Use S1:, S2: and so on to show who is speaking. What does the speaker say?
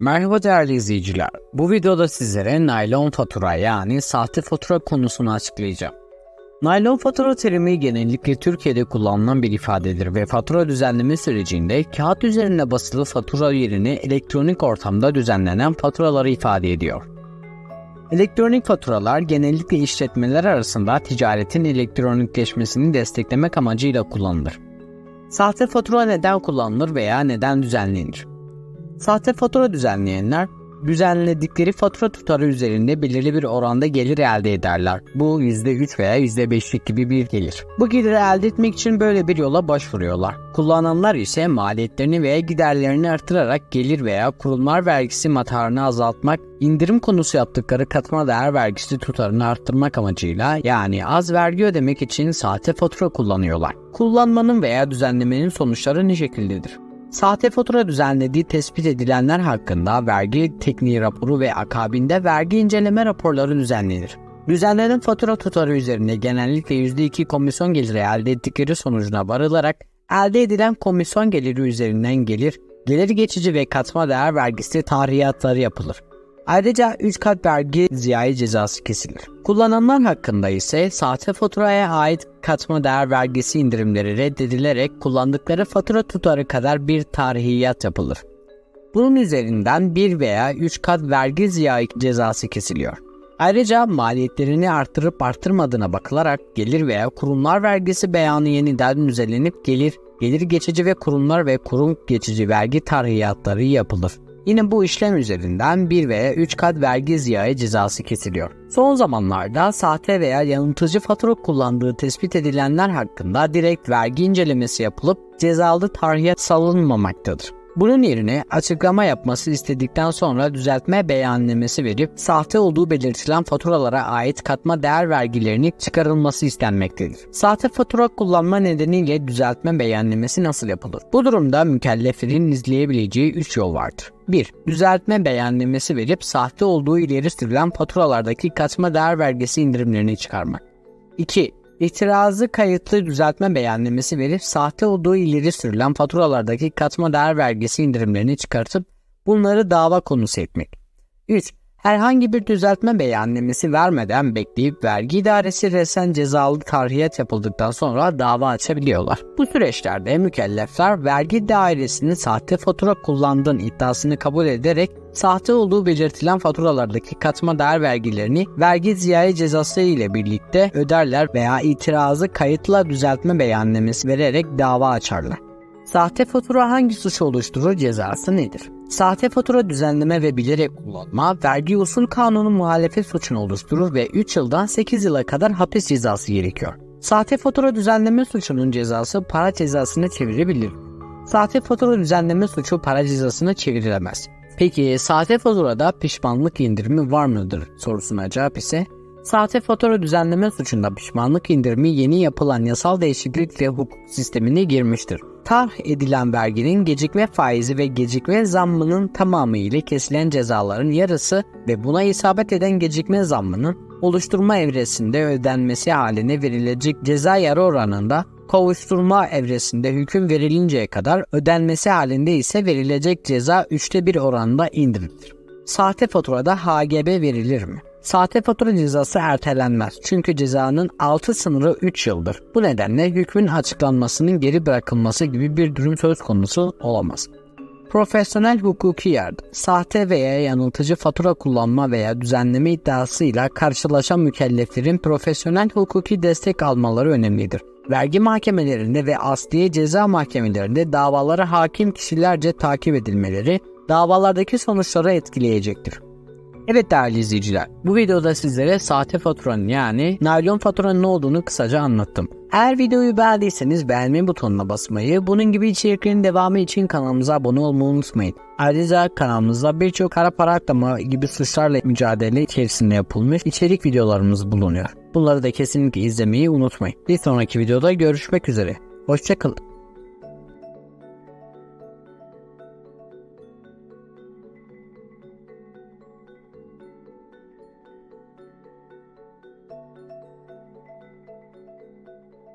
S1: Merhaba değerli izleyiciler. Bu videoda sizlere naylon fatura yani sahte fatura konusunu açıklayacağım. Naylon fatura terimi genellikle Türkiye'de kullanılan bir ifadedir ve fatura düzenleme sürecinde kağıt üzerine basılı fatura yerine elektronik ortamda düzenlenen faturaları ifade ediyor. Elektronik faturalar genellikle işletmeler arasında ticaretin elektronikleşmesini desteklemek amacıyla kullanılır. Sahte fatura neden kullanılır veya neden düzenlenir? Sahte fatura düzenleyenler düzenledikleri fatura tutarı üzerinde belirli bir oranda gelir elde ederler. Bu %3 veya %5'lik gibi bir gelir. Bu geliri elde etmek için böyle bir yola başvuruyorlar. Kullananlar ise maliyetlerini veya giderlerini artırarak gelir veya kurumlar vergisi matarını azaltmak, indirim konusu yaptıkları katma değer vergisi tutarını arttırmak amacıyla yani az vergi ödemek için sahte fatura kullanıyorlar. Kullanmanın veya düzenlemenin sonuçları ne şekildedir? Sahte fatura düzenlediği tespit edilenler hakkında vergi tekniği raporu ve akabinde vergi inceleme raporları düzenlenir. Düzenlenen fatura tutarı üzerine genellikle %2 komisyon geliri elde ettikleri sonucuna varılarak elde edilen komisyon geliri üzerinden gelir, gelir geçici ve katma değer vergisi tarihiyatları yapılır. Ayrıca 3 kat vergi ziyayi cezası kesilir. Kullananlar hakkında ise sahte faturaya ait katma değer vergisi indirimleri reddedilerek kullandıkları fatura tutarı kadar bir tarihiyat yapılır. Bunun üzerinden 1 veya 3 kat vergi ziyayi cezası kesiliyor. Ayrıca maliyetlerini artırıp artırmadığına bakılarak gelir veya kurumlar vergisi beyanı yeniden düzenlenip gelir, gelir geçici ve kurumlar ve kurum geçici vergi tarihiyatları yapılır. Yine bu işlem üzerinden 1 veya 3 kat vergi ziyağı cezası kesiliyor. Son zamanlarda sahte veya yanıltıcı fatura kullandığı tespit edilenler hakkında direkt vergi incelemesi yapılıp cezalı tarihe salınmamaktadır. Bunun yerine açıklama yapması istedikten sonra düzeltme beyannamesi verip sahte olduğu belirtilen faturalara ait katma değer vergilerinin çıkarılması istenmektedir. Sahte fatura kullanma nedeniyle düzeltme beyannamesi nasıl yapılır? Bu durumda mükelleflerin izleyebileceği 3 yol vardır. 1. Düzeltme beyannamesi verip sahte olduğu ileri sürülen faturalardaki katma değer vergisi indirimlerini çıkarmak. 2. İtirazı kayıtlı düzeltme beyannamesi verip sahte olduğu ileri sürülen faturalardaki katma değer vergisi indirimlerini çıkartıp bunları dava konusu etmek. 3. Herhangi bir düzeltme beyannamesi vermeden bekleyip vergi idaresi resen cezalı tarihiyat yapıldıktan sonra dava açabiliyorlar. Bu süreçlerde mükellefler vergi dairesinin sahte fatura kullandığın iddiasını kabul ederek sahte olduğu belirtilen faturalardaki katma değer vergilerini vergi ziyayi cezası ile birlikte öderler veya itirazı kayıtla düzeltme beyannamesi vererek dava açarlar. Sahte fatura hangi suç oluşturur cezası nedir? Sahte fatura düzenleme ve bilerek kullanma vergi usul kanunu muhalefet suçunu oluşturur ve 3 yıldan 8 yıla kadar hapis cezası gerekiyor. Sahte fatura düzenleme suçunun cezası para cezasına çevirebilir. Sahte fatura düzenleme suçu para cezasına çevrilemez. Peki sahte faturada pişmanlık indirimi var mıdır sorusuna cevap ise Sahte fatura düzenleme suçunda pişmanlık indirimi yeni yapılan yasal değişiklikle hukuk sistemine girmiştir. Tarh edilen verginin gecikme faizi ve gecikme zammının tamamı ile kesilen cezaların yarısı ve buna isabet eden gecikme zammının oluşturma evresinde ödenmesi haline verilecek ceza yarı oranında kovuşturma evresinde hüküm verilinceye kadar ödenmesi halinde ise verilecek ceza üçte bir oranında indirilir. Sahte faturada HGB verilir mi? Sahte fatura cezası ertelenmez çünkü cezanın altı sınırı 3 yıldır. Bu nedenle hükmün açıklanmasının geri bırakılması gibi bir durum söz konusu olamaz. Profesyonel hukuki yardım, sahte veya yanıltıcı fatura kullanma veya düzenleme iddiasıyla karşılaşan mükelleflerin profesyonel hukuki destek almaları önemlidir. Vergi mahkemelerinde ve asliye ceza mahkemelerinde davaları hakim kişilerce takip edilmeleri davalardaki sonuçları etkileyecektir. Evet değerli izleyiciler, bu videoda sizlere sahte faturanın yani naylon faturanın ne olduğunu kısaca anlattım. Eğer videoyu beğendiyseniz beğenme butonuna basmayı, bunun gibi içeriklerin devamı için kanalımıza abone olmayı unutmayın. Ayrıca kanalımızda birçok kara para aklama gibi suçlarla mücadele içerisinde yapılmış içerik videolarımız bulunuyor. Bunları da kesinlikle izlemeyi unutmayın. Bir sonraki videoda görüşmek üzere. Hoşçakalın.